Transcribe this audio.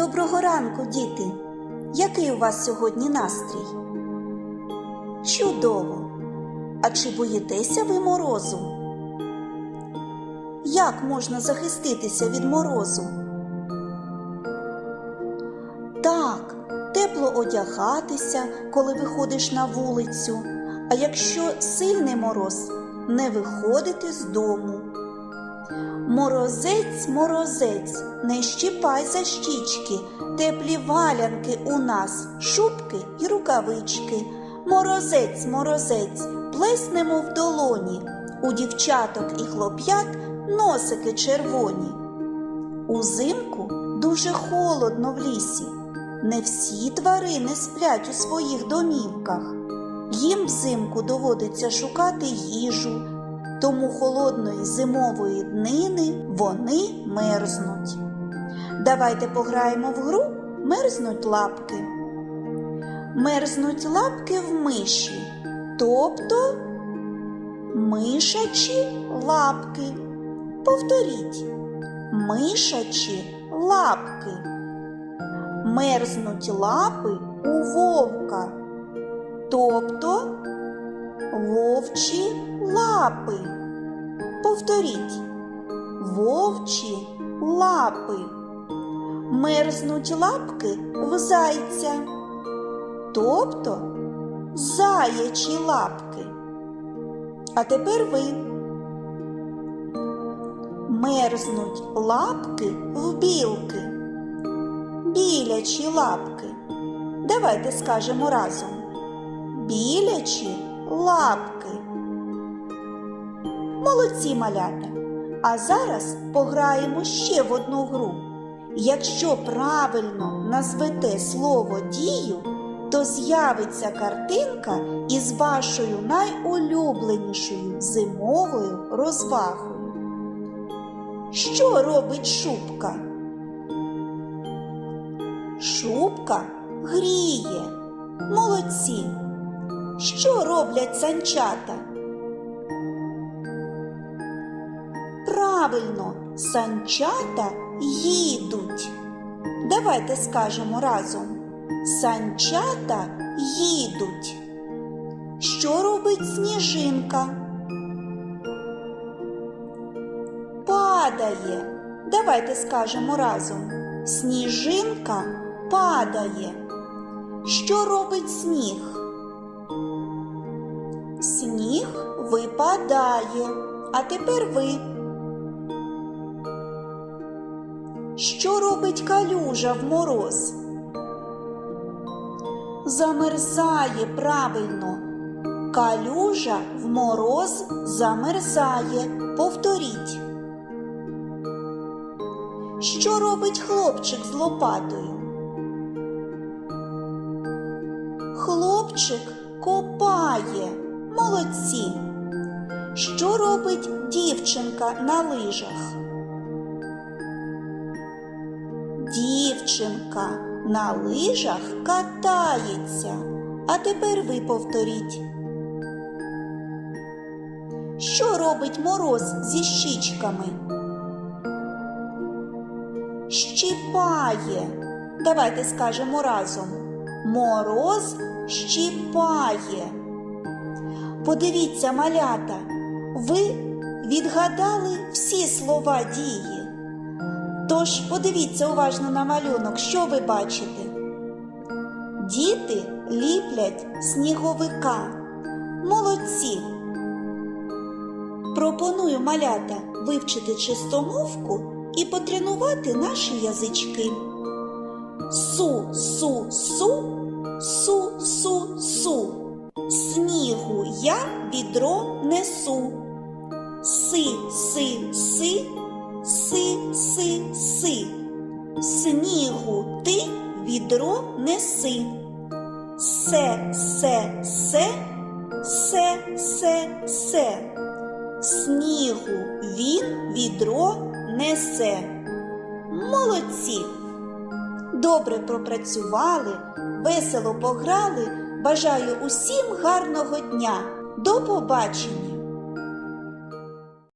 Доброго ранку, діти! Який у вас сьогодні настрій? Чудово! А чи боїтеся ви морозу? Як можна захиститися від морозу? Так, тепло одягатися, коли виходиш на вулицю. А якщо сильний мороз, не виходити з дому. Морозець, морозець, не щіпай за щічки, теплі валянки у нас, шубки і рукавички. Морозець, морозець, плеснемо в долоні, у дівчаток і хлоп'ят носики червоні. Узимку дуже холодно в лісі. Не всі тварини сплять у своїх домівках. Їм взимку доводиться шукати їжу, тому холодної зимової днини вони мерзнуть. Давайте пограємо в гру мерзнуть лапки. Мерзнуть лапки в миші, тобто мишачі лапки. Повторіть мишачі лапки. Мерзнуть лапи у вовка, тобто вовчі лапи. Повторіть вовчі лапи. Мерзнуть лапки в зайця, тобто заячі лапки. А тепер ви. Мерзнуть лапки в білки, білячі лапки. Давайте скажемо разом. Білячі лапки. Молодці малята. А зараз пограємо ще в одну гру. Якщо правильно назвете слово дію, то з'явиться картинка із вашою найулюбленішою зимовою розвагою. Що робить шубка? Шубка гріє. Молодці. Що роблять санчата? Правильно, санчата їдуть. Давайте скажемо разом. Санчата їдуть. Що робить сніжинка? Падає. Давайте скажемо разом. Сніжинка падає. Що робить сніг? Випадає. А тепер ви. Що робить калюжа в мороз? Замерзає правильно. Калюжа в мороз замерзає. Повторіть. Що робить хлопчик з лопатою? Хлопчик копає. Молодці. Що робить дівчинка на лижах? Дівчинка на лижах катається. А тепер ви повторіть. Що робить мороз зі щічками? Щіпає. Давайте скажемо разом. Мороз щіпає. Подивіться, малята, ви відгадали всі слова дії. Тож подивіться уважно на малюнок, що ви бачите. Діти ліплять сніговика. Молодці. Пропоную малята вивчити чистомовку і потренувати наші язички. Су, су, су, су, су, су. Снігу я відро несу. Си, си, си, си, си, си. Снігу ти відро неси. Се, се, се, се, се, се. Снігу він відро несе. Молодці! Добре пропрацювали, весело пограли. Бажаю усім гарного дня. До побачення!